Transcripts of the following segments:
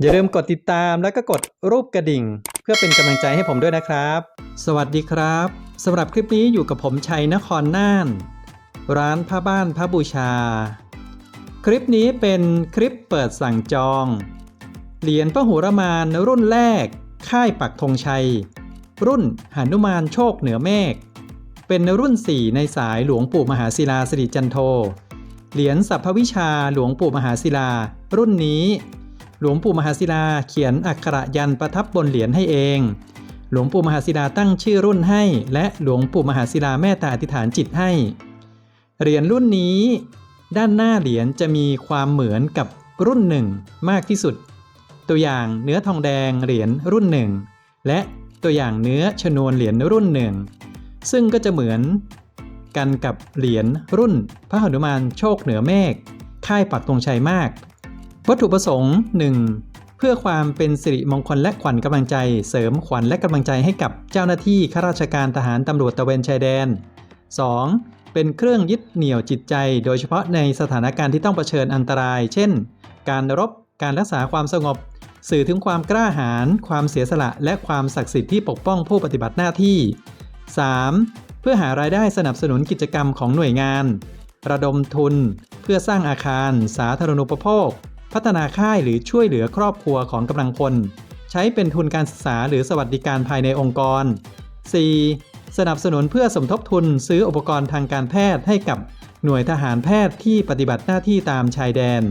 อย่าลืมกดติดตามแล้วก็กดรูปกระดิ่ง เพื่อเป็นกำลังใจให้ผมด้วยนะครับ สวัสดีครับสำหรับคลิปนี้อยู่กับผมชัยนครน่าน ร้านผ้าบ้านพระบูชา คลิปนี้เป็นคลิปเปิดสั่งจอง เหรียญพระหุรมานรุ่นแรก ค่ายปักธงชัย รุ่นหนุมานโชคเหนือเมฆเป็นรุ่น 4 ในสายหลวงปู่มหาศิลาสิริจันโท เหรียญสัพพวิชาหลวงปู่มหาศิลา รุ่นนี้ หลวงปู่มหาศิลาเขียนอักขระยันประทับบนเหรียญให้เอง หลวงปู่มหาศิลาตั้งชื่อรุ่นให้ และหลวงปู่มหาศิลาแม่ตาอธิษฐานจิตให้ เหรียญรุ่นนี้ ด้านหน้าเหรียญจะมีความเหมือนกับรุ่นหนึ่งมากที่สุด ตัวอย่างเนื้อทองแดงเหรียญรุ่นหนึ่งและตัวอย่างเนื้อชนวนเหรียญรุ่นหนึ่งซึ่งก็จะเหมือนกันกับเหรียญรุ่นพระหนุมานโชคเหนือเมฆค่ายปักธงชัยมาก วัตถุประสงค์ 1. เพื่อความเป็นสิริมงคลและขวัญกำลังใจ เสริมขวัญและกำลังใจให้กับเจ้าหน้าที่ข้าราชการทหารตำรวจตะเวนชายแดน 2. เป็นเครื่องยึดเหนี่ยวจิตใจ โดยเฉพาะในสถานการณ์ที่ต้องเผชิญอันตราย เช่น การรบ การรักษาความสงบ สื่อถึงความกล้าหาญ ความเสียสละ และความศักดิ์สิทธิ์ที่ปกป้องผู้ปฏิบัติหน้าที่ 3. เพื่อหารายได้สนับสนุนกิจกรรมของหน่วยงาน ระดมทุน เพื่อสร้างอาคาร สาธารณูปโภค พัฒนาค่ายหรือช่วยเหลือครอบครัวของกำลังพล ใช้เป็นทุนการศึกษาหรือสวัสดิการภายในองค์กร 4. สนับสนุนเพื่อสมทบทุนซื้ออุปกรณ์ทางการแพทย์ให้กับหน่วยทหารแพทย์ที่ปฏิบัติหน้าที่ตามชายแดน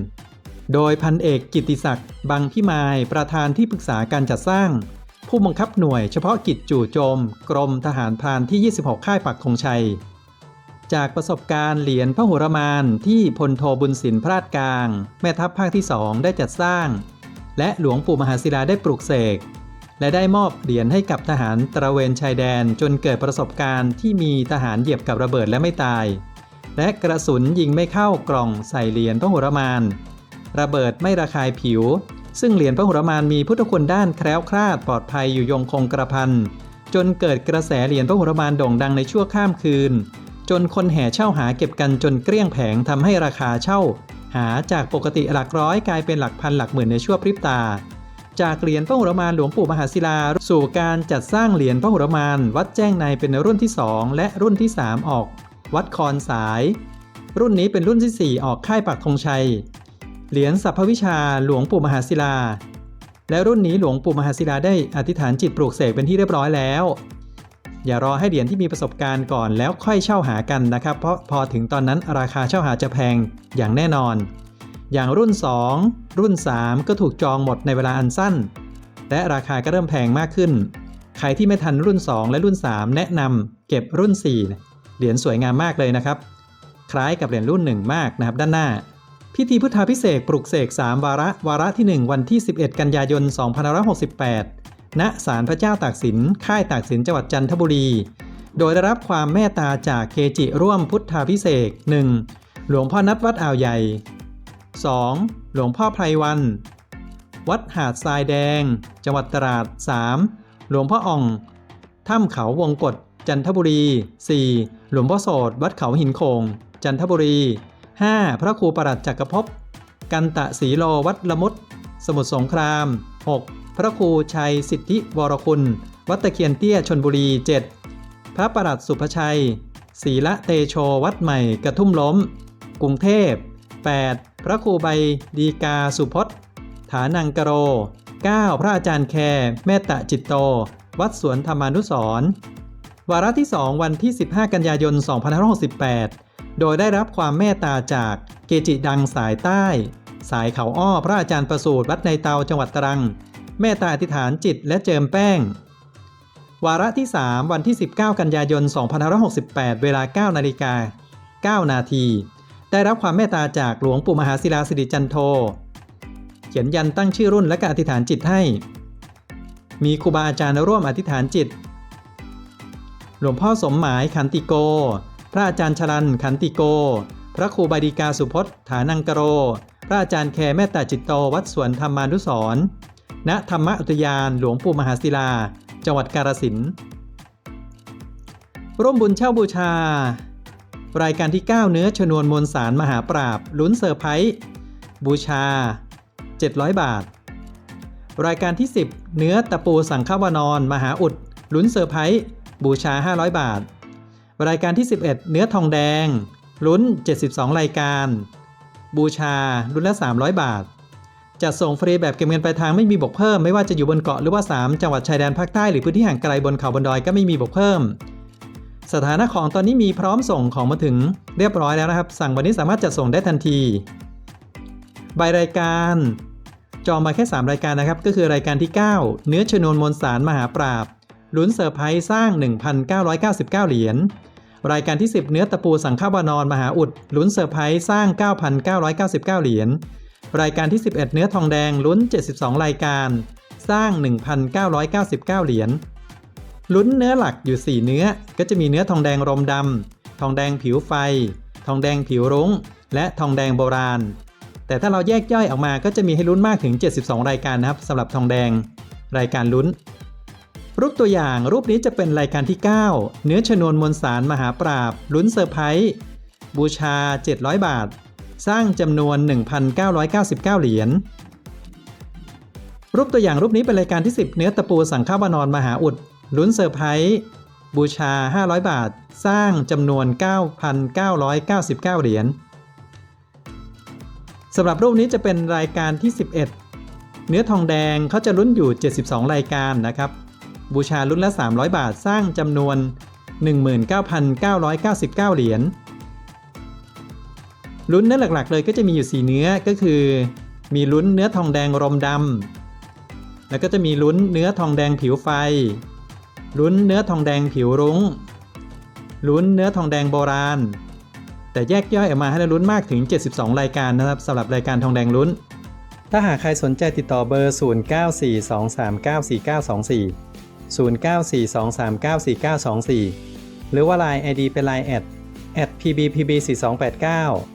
โดยพันเอกกิติศักดิ์บังพิมายประธานที่ปรึกษาการจัดสร้าง ผู้บังคับหน่วยเฉพาะกิจจู่โจม กรมทหารพรานที่ 26 ค่ายปักธงชัย จากประสบการณ์เหรียญพระหุรมานที่พลโทบุญสินพราดกลาง แม่ทัพภาคที่ 2 ได้จัดสร้าง และหลวงปู่มหาศิลาได้ปลูกเสก และได้มอบเหรียญให้กับทหารตระเวนชายแดนจนเกิดประสบการณ์ที่มีทหารเหยียบกับระเบิดและไม่ตาย และกระสุนยิงไม่เข้ากล่องใส่เหรียญพระหุรมาน ระเบิดไม่ระคายผิว ซึ่งเหรียญพระหุรมานมีพุทธคุณด้านแคล้วคลาดปลอดภัยอยู่ยงคงกระพันจนเกิดกระแสเหรียญพระหุรมานโด่งดังในชั่วข้ามคืน จนคนแห่เช่าหาเก็บกันจนเกลี้ยงแผงทำให้ราคาเช่า หาจากปกติหลักร้อยกลายเป็นหลักพันหลักหมื่นในชั่วพริบตา จากเหรียญพระหุรมานหลวงปู่มหาศิลา สู่การจัดสร้างเหรียญพระหุรมาน วัดแจ้งในเป็นรุ่นที่ 2 และรุ่นที่ 3 ออก วัดคอนสาย รุ่นนี้เป็นรุ่นที่ 4 ออกค่ายปักธงชัย เหรียญสัพพวิชาหลวงปู่มหาศิลา และรุ่นนี้หลวงปู่มหาศิลาได้อธิษฐานจิตปลูกเสกเป็นที่เรียบร้อยแล้ว อย่ารอให้เหรียญที่มีประสบการณ์ก่อนแล้วค่อยเช่าหากันนะครับ เพราะพอถึงตอนนั้นราคาเช่าหาจะแพงอย่างแน่นอน อย่างรุ่น 2 รุ่น 3 ก็ถูกจองหมดในเวลาอันสั้น และราคาก็เริ่มแพงมากขึ้น ใครที่ไม่ทันรุ่น 2 และรุ่น 3 แนะนำเก็บรุ่น 4 เหรียญสวยงามมากเลยนะครับ คล้ายกับเหรียญรุ่น 1 มากนะครับด้านหน้า พิธีพุทธาพิเศษปลุกเสก3วาระวาระที่ 1 วันที่ 11 กันยายน2568 ณศาลพระเจ้าตากสิน ค่ายตากสินจังหวัดจันทบุรี โดยได้รับความเมตตาจากเกจิร่วมพุทธาพิเศษ 1. หลวงพ่อนัดวัดอ่าวใหญ่ 2. หลวงพ่อไพรวัน วัดหาดทรายแดง จังหวัดตราด 3. หลวงพ่ออ่อง ถ้ำเขาวงกฏจันทบุรี 4. หลวงพ่อโสดวัดเขาหินโคง จันทบุรี 5. พระครูประหลัดจักรภพกันตะศีโลวัดละมุด สมุทรสงคราม 6. พระครูชัยสิทธิวรคุณ วัดตะเคียนเตี้ยชนบุรี 7. พระประหลัดสุภชัยศีละเตโชวัดใหม่กระทุ่มล้ม กรุงเทพ 8. พระครูใบดีกาสุพจน์ฐานังกโร 9. พระอาจารย์แคร์เมตตาจิตโต วัดสวนธรรมานุสรวาระที่ 2 วันที่ 15 กันยายน 2568 โดยได้รับความเมตตาจากเกจิดังสายใต้ สายเขาอ้อพระอาจารย์ประสูตรวัดในเตาจังหวัดตรัง เมตตาอธิษฐานจิตและเจิมแป้ง วาระที่ 3 วันที่ 19 กันยายน 2568 เวลา 9 นาฬิกา 9 นาที ได้รับความเมตตาจากหลวงปู่มหาศิลาสิริจันโท เขียนยันตั้งชื่อรุ่นและก็อธิษฐานจิตให้ มีครูบาอาจารย์ร่วมอธิษฐานจิต หลวงพ่อสมหมายขันติโก พระอาจารย์ชลันขันติโก พระครูบาดีกาสุพจน์ฐานังกโร พระอาจารย์แคร์เมตตาจิตโตวัดสวนธรรมานุสร ณธรรมอุทยานหลวงปู่มหาศิลา จังหวัดกาฬสินธุ์ร่วมบุญเช่าบูชา รายการที่ 9 เนื้อชนวนมวลสารมหาปราบ ลุ้นเซอร์ไพรส์บูชา 700 บาท รายการที่ 10 เนื้อตะปูสังฆวนอนมหาอุด ลุ้นเซอร์ไพรส์บูชา 500 บาท รายการที่ 11 เนื้อทองแดง ลุ้น 72 รายการ บูชาลุ้นละ 300 บาท จัดส่งฟรีแบบเก็บเงินปลายทางไม่มีบวกเพิ่มไม่ว่าจะอยู่บนเกาะหรือว่า 3 จังหวัดชายแดนภาคใต้หรือพื้นที่ห่างไกลบนเขาบนดอยก็ไม่มีบวกเพิ่ม สถานะของตอนนี้มีพร้อมส่งของมาถึงเรียบร้อยแล้วนะครับ สั่งวันนี้สามารถจัดส่งได้ทันที ใบรายการจองมาแค่ 3 รายการนะครับ ก็คือรายการที่ 9 เนื้อชนวนมวลสารมหาปราบลุ้นเซอร์ไพรส์สร้าง 1,999 เหรียญ รายการที่ 10 เนื้อตะปูสังฆวานอนมหาอุดลุ้นเซอร์ไพรส์สร้าง 9,999 เหรียญ รายการที่ 11 เนื้อทองแดงลุ้น 72 รายการ สร้าง 1,999 เหรียญ ลุ้นเนื้อหลักอยู่ 4 เนื้อ ก็จะมีเนื้อทองแดงรมดำ ทองแดงผิวไฟ ทองแดงผิวรุง้ง และทองแดงโบราณ แต่ถ้าเราแยกย่อยออกมาก็จะมีให้ลุ้นมากถึง 72 รายการนะครับสำหรับทองแดง รายการลุ้น รูปตัวอย่างรูปนี้จะเป็นรายการที่ 9 เนื้อชนวนมวลสารมหาปราบ ลุ้นเซอร์ไพรส์บูชา 700 บาท สร้างจำนวน 1,999 เหรียญ รูปตัวอย่างรูปนี้เป็นรายการที่ 10 เนื้อตะปูสังฆวานอนมหาอุด ลุ้นเซอร์ไพรส์บูชา 500 บาท สร้างจำนวน 9,999 เหรียญสำหรับรูปนี้จะเป็นรายการที่ 11 เนื้อทองแดงเขาจะลุ้นอยู่ 72 รายการนะครับ บูชาลุ้นละ 300 บาท สร้างจำนวน 19,999 เหรียญ ลุ้นเนื้อหลักๆ เลยก็จะมีอยู่ 4 เนื้อก็คือ มีลุ้นเนื้อทองแดงรมดำแล้วก็จะมีลุ้นเนื้อทองแดงผิวไฟ ลุ้นเนื้อทองแดงผิวรุง้ง ลุ้นเนื้อทองแดงโบราณ แต่แยกย่อยออกมาให้เราลุ้นมากถึง 72 รายการนะครับสำหรับรายการทองแดงลุ้น ถ้าหากใครสนใจติดต่อเบอร์ 0942394924หรือว่า Line ID เป็น Line แอด at pbpb4289